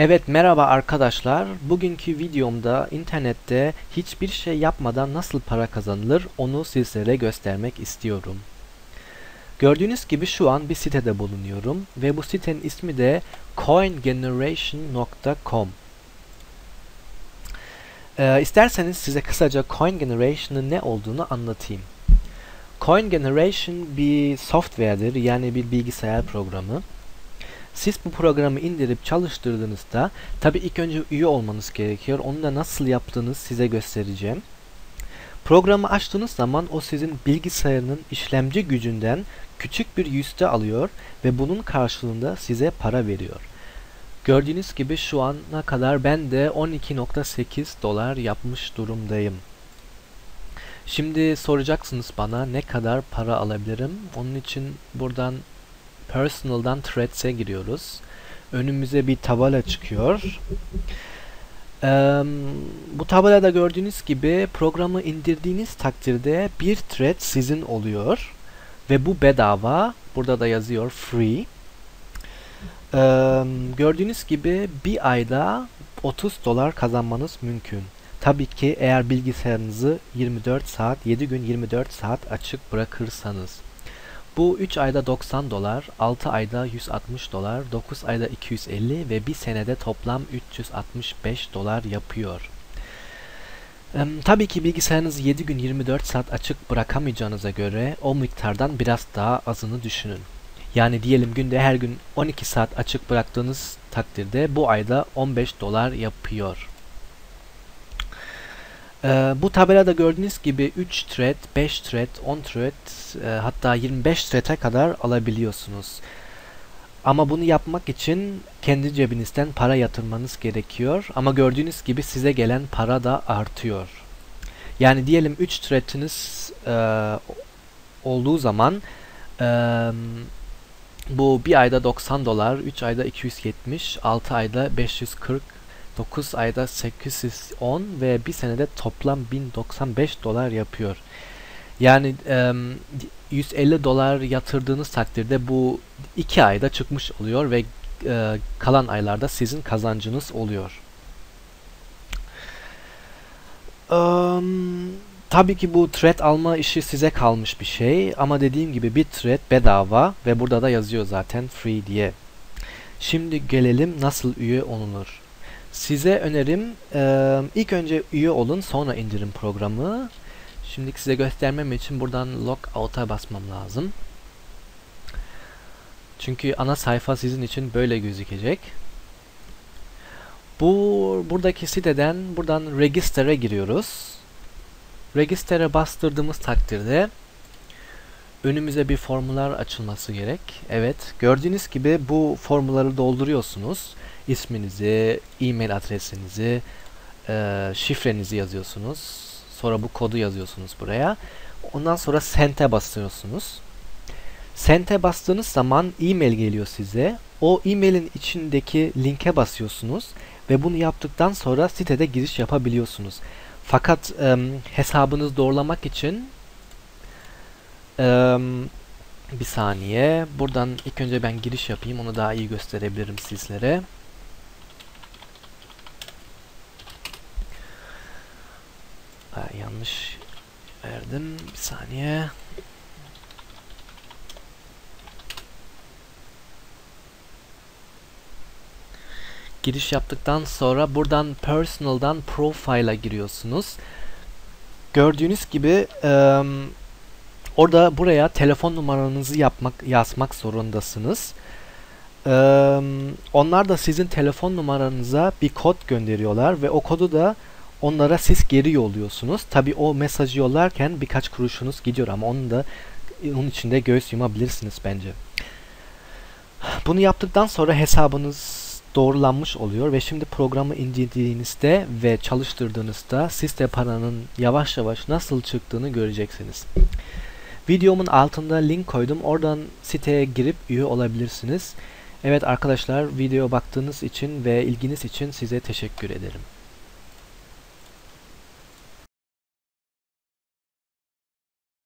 Evet merhaba arkadaşlar. Bugünkü videomda internette hiçbir şey yapmadan nasıl para kazanılır onu sizlere göstermek istiyorum. Gördüğünüz gibi şu an bir sitede bulunuyorum ve bu sitenin ismi de coingeneration.com. Ee, isterseniz size kısaca Coin Generation'ın ne olduğunu anlatayım. Coin Generation bir software'dir yani bir bilgisayar programı. Siz bu programı indirip çalıştırdığınızda tabi ilk önce üye olmanız gerekiyor. Onu da nasıl yaptığınız size göstereceğim. Programı açtığınız zaman o sizin bilgisayarının işlemci gücünden küçük bir yüzde alıyor ve bunun karşılığında size para veriyor. Gördüğünüz gibi şu ana kadar ben de 12.8 dolar yapmış durumdayım. Şimdi soracaksınız bana ne kadar para alabilirim? Onun için buradan Personal'dan Threads'e giriyoruz. Önümüze bir tabela çıkıyor. Ee, bu tabelada gördüğünüz gibi programı indirdiğiniz takdirde bir thread sizin oluyor. Ve bu bedava. Burada da yazıyor free. Ee, gördüğünüz gibi bir ayda 30 dolar kazanmanız mümkün. Tabii ki eğer bilgisayarınızı 24 saat, 7 gün 24 saat açık bırakırsanız. Bu 3 ayda 90 dolar, 6 ayda 160 dolar, 9 ayda 250 ve 1 senede toplam 365 dolar yapıyor. Ee, tabii ki bilgisayarınızı 7 gün 24 saat açık bırakamayacağınıza göre o miktardan biraz daha azını düşünün. Yani diyelim günde her gün 12 saat açık bıraktığınız takdirde bu ayda 15 dolar yapıyor. Ee, bu tabelada gördüğünüz gibi 3 thread, 5 thread, 10 thread e, hatta 25 thread'e kadar alabiliyorsunuz. Ama bunu yapmak için kendi cebinizden para yatırmanız gerekiyor. Ama gördüğünüz gibi size gelen para da artıyor. Yani diyelim 3 thread'iniz e, olduğu zaman e, bu bir ayda 90 dolar, 3 ayda 270, 6 ayda 540 9 ayda 810 ve bir senede toplam 1095 dolar yapıyor. Yani e, 150 dolar yatırdığınız takdirde bu 2 ayda çıkmış oluyor ve e, kalan aylarda sizin kazancınız oluyor. Um, tabii ki bu thread alma işi size kalmış bir şey ama dediğim gibi bir thread bedava ve burada da yazıyor zaten free diye. Şimdi gelelim nasıl üye olunur. Size önerim e, ilk önce üye olun sonra indirin programı. Şimdi size göstermem için buradan logout'a basmam lazım. Çünkü ana sayfa sizin için böyle gözükecek. Bu buradaki siteden buradan register'e giriyoruz. Register'e bastırdığımız takdirde önümüze bir formular açılması gerek. Evet, gördüğünüz gibi bu formuları dolduruyorsunuz isminizi, e-mail adresinizi, e, şifrenizi yazıyorsunuz. Sonra bu kodu yazıyorsunuz buraya. Ondan sonra send'e basıyorsunuz. Send'e bastığınız zaman e-mail geliyor size. O e-mailin içindeki linke basıyorsunuz ve bunu yaptıktan sonra sitede giriş yapabiliyorsunuz. Fakat e, hesabınızı doğrulamak için e, bir saniye buradan ilk önce ben giriş yapayım onu daha iyi gösterebilirim sizlere. Ha, yanlış verdim. Bir saniye. Giriş yaptıktan sonra buradan personal'dan profile'a giriyorsunuz. Gördüğünüz gibi e, orada buraya telefon numaranızı yapmak yazmak zorundasınız. E, onlar da sizin telefon numaranıza bir kod gönderiyorlar ve o kodu da onlara siz geri yolluyorsunuz. Tabi o mesajı yollarken birkaç kuruşunuz gidiyor ama onu da onun içinde göğüs yumabilirsiniz bence. Bunu yaptıktan sonra hesabınız doğrulanmış oluyor ve şimdi programı indirdiğinizde ve çalıştırdığınızda siz de paranın yavaş yavaş nasıl çıktığını göreceksiniz. Videomun altında link koydum. Oradan siteye girip üye olabilirsiniz. Evet arkadaşlar video baktığınız için ve ilginiz için size teşekkür ederim.